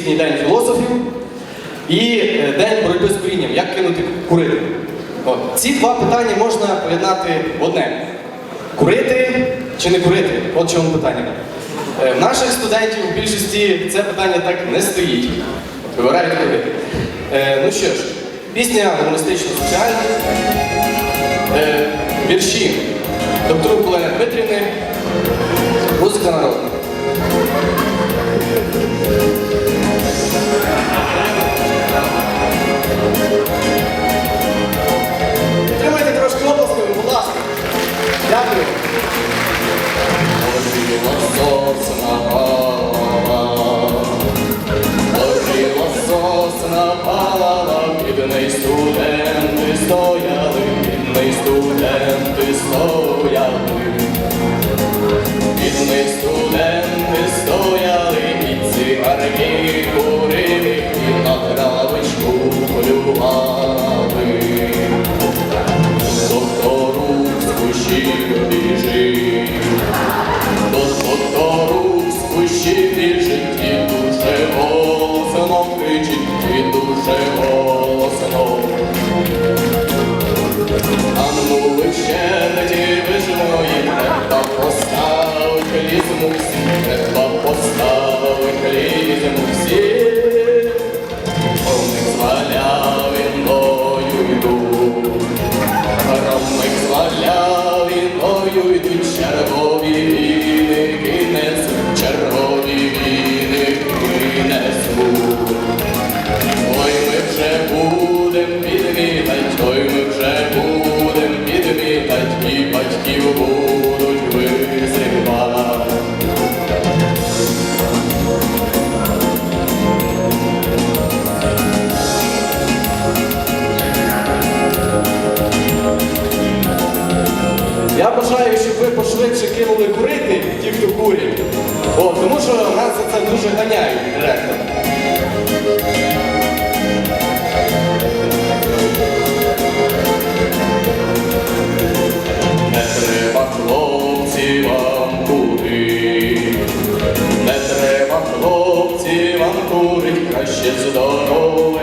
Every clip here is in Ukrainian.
Всесвітній день філософів і е, День боротьби з курінням. Як кинути курити? От. Ці два питання можна поєднати в одне: курити чи не курити? От чому питання. Е, В наших студентів у більшості це питання так не стоїть. Вибирають курити. Е, ну що ж, пісня гумористично-соціальна, е, вірші доктору Олени Дмитрівни, музика народна. Палала, студенти стояли, бідний студенти стояли, бідний студенти стояли, і ці курили, А ну ви не ви ж мої, треба поставить клізму всі, будуть визивати. Я бажаю, щоб ви пошвидше кинули курити, ті, хто курять. Тому що нас за це дуже ганяють директор.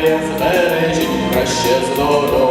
Збережіть, краще здоров'я